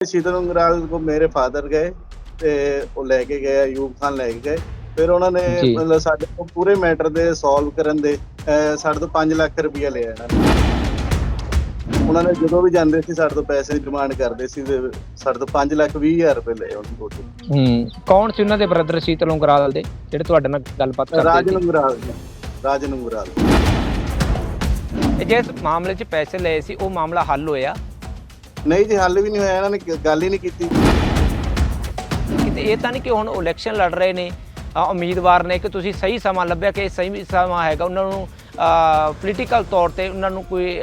ਸ਼ੀਤਲ ਉਂਗਰਾਲ ਕੋ ਮੇਰੇ ਫਾਦਰ ਗਏ ਤੇ ਉਹ ਲੈ ਕੇ ਗਏ ਅਯੂਬ ਖਾਨ ਲੈ ਕੇ ਗਏ। ਫਿਰ ਉਹਨਾਂ ਨੇ ਜੀ। ਮਤਲਬ ਸਾਡੇ ਤੋਂ ਪੂਰੇ ਮੈਟਰ ਦੇ ਸੋਲਵ ਕਰਨ ਦੇ ਅਹ, ਸਾਡੇ ਤੋਂ 5 ਲੱਖ ਰੁਪਇਆ ਲਿਆ ਇਹਨਾਂ ਨੇ ਉਹਨਾਂ ਨੇ ਜਦੋਂ ਵੀ ਜਾਂਦੇ ਸੀ ਸਾਡੇ ਤੋਂ ਪੈਸੇ ਦੀ ਡਿਮਾਂਡ ਕਰਦੇ ਸੀ ਤੇ ਸਾਡੇ ਤੋਂ 5 ਲੱਖ 20 ਹਜ਼ਾਰ ਰੁਪਏ ਲਏ ਉਹਨਾਂ ਕੋਲ। ਹੂੰ ਕੌਣ ਸੀ ਉਹਨਾਂ ਦੇ ਬ੍ਰਦਰ ਸ਼ੀਤਲ ਉਂਗਰਾਲ ਦੇ ਜਿਹੜੇ ਤੁਹਾਡੇ ਨਾਲ ਗੱਲਬਾਤ ਕਰਦੇ ਰਾਜਨ ਸੀ ਉਂਗਰਾਲ ਜੀ, ਰਾਜਨ ਉਂਗਰਾਲ ਇਹ ਜਿਸ ਮਾਮਲੇ 'ਚ ਪੈਸੇ ਲਏ ਸੀ ਉਹ ਮਾਮਲਾ ਹੱਲ ਹੋਇਆ। ਨਹੀਂ ਜੀ ਹੱਲ ਵੀ ਨਹੀਂ ਹੋਇਆ ਇਹਨਾਂ ਨੇ ਗੱਲ ਹੀ ਨਹੀਂ ਕੀਤੀ। ਕਿਤੇ ਇਹ ਤਾਂ ਨਹੀਂ ਕਿ ਹੁਣ ਇਲੈਕਸ਼ਨ ਲੜ ਰਹੇ ਨੇ ਅ, ਉਮੀਦਵਾਰ ਨੇ ਕਿ ਤੁਸੀਂ ਸਹੀ ਸਮਾਂ ਲੱਭਿਆ ਕਿ ਇਹ ਸਹੀ ਸਮਾਂ ਹੈਗਾ ਉਹਨਾਂ ਨੂੰ ਪੋਲੀਟੀਕਲ ਤੌਰ ਤੇ ਉਹਨਾਂ ਨੂੰ ਕੋਈ